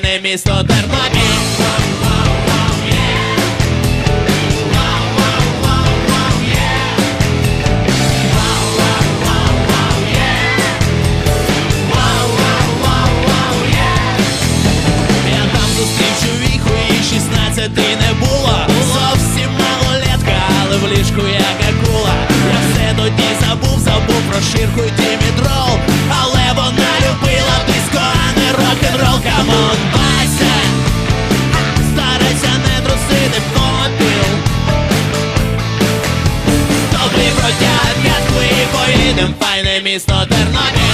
файне місто Тернопіль 16 не було Зовсім малолетка, але в ліжку як акула. Я все тоді забув, забув про ширку ті mi sto eternamente